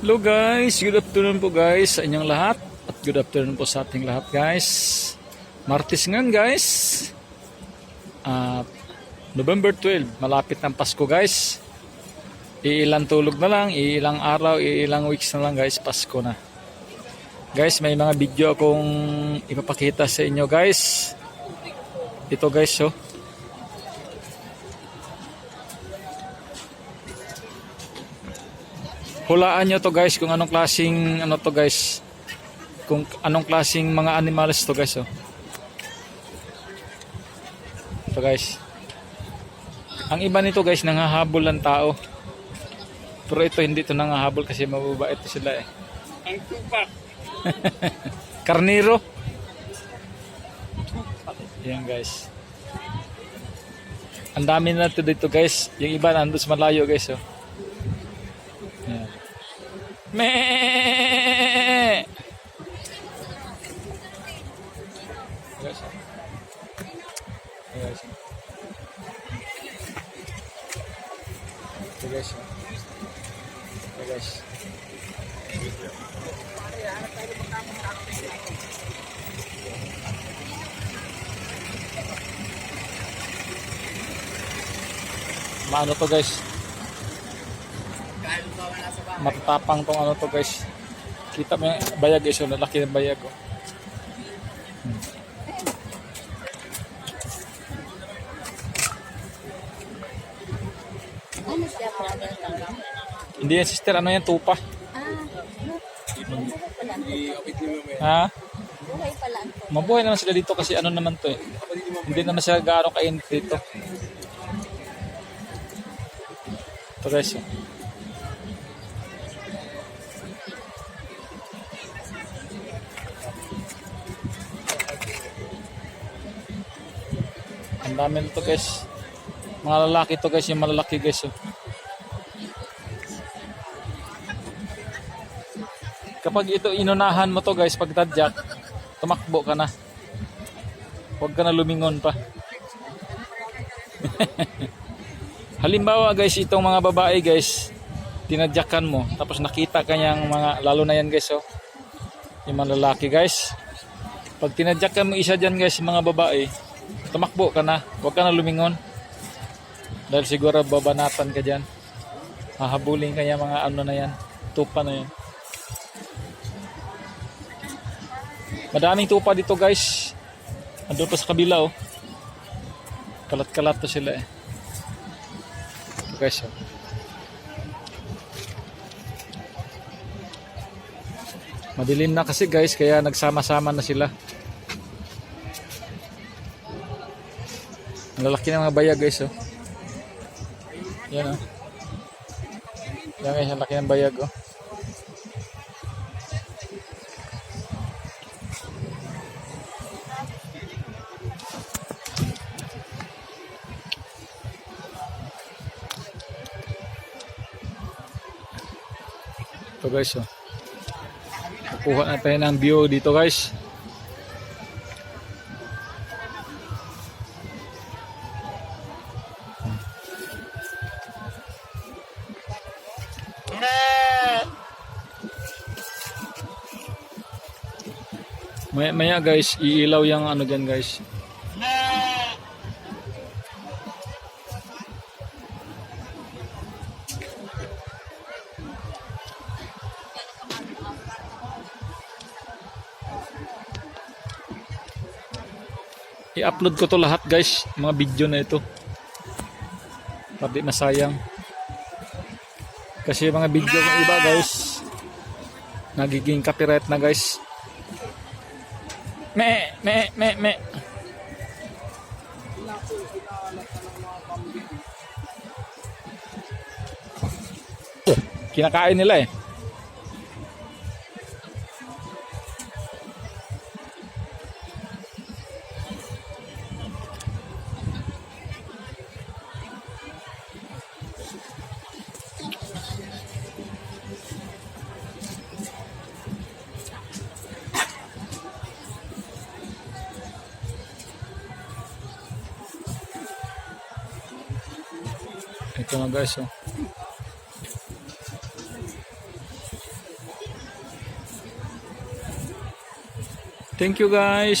Hello guys, good afternoon po guys sa inyong lahat at good afternoon po sa ating lahat guys. Martes ngayon guys. At November 12, malapit ng Pasko guys. Iilang tulog na lang, iilang araw, iilang weeks na lang guys, Pasko na. Guys, may mga video akong ipapakita sa inyo guys. Ito guys, oh. Hulaan nyo to guys kung anong klaseng ano to guys. Kung anong klaseng mga animals to guys, oh. Ito guys. Ang iba nito guys, nangahabol ng tao. Pero ito hindi to nangahabol kasi mababa ito sila eh. Ang tupak. Karniro. Yan guys. Ang dami na to dito guys. Yung iba nandun sa malayo guys. Oh. Yan. Me! Guys, oh. Ayan, guys. oh. Ito guys. oh. Ito guys. Maano to guys? Matatapang tong ano to guys. Kita mo yung bayag guys, yung lalaki ng bayag oh. Hindi yan sister, ano yan, tupa. Ah. Ha? Buhay pala Mabuhay naman sila dito kasi ano naman to eh. Hindi naman sila gaano kainit dito. Ito guys. oh. Dami nito guys. Mga lalaki to guys, yung malalaki guys. Oh. Kapag ito inunahan mo to guys, pag tadyak, tumakbo ka na. Huwag ka na lumingon pa. Halimbawa guys, itong mga babae guys, tinadyakan mo, tapos nakita kanyang mga, lalo na yan guys, oh, yung mga lalaki guys. Pag tinadyakan mo isa dyan guys, mga babae, tumakbo ka na, huwag ka na lumingon. Dahil siguro babanatan ka dyan. Hahabulin kanya mga ano na yan, tupa na yan. Madaming tupa dito guys. Andun pa sa kabila oh. Kalat-kalat to sila eh. Ito, guys oh. Madilim na kasi guys kaya nagsama-sama na sila. Ang ng mga bayag guys oh. Yan oh. Yan guys, ang laki ng bayag oh. Ito guys, oh. Kukuha na tayo ng view dito guys. Maya, maya guys, iilaw yung ano dyan guys. I-upload ko to lahat guys, mga video na ito. Para di masayang. Kasi mga video ng iba guys, nagiging copyright na guys. Me, me, me, me. Kinakain nila eh. Thank you guys.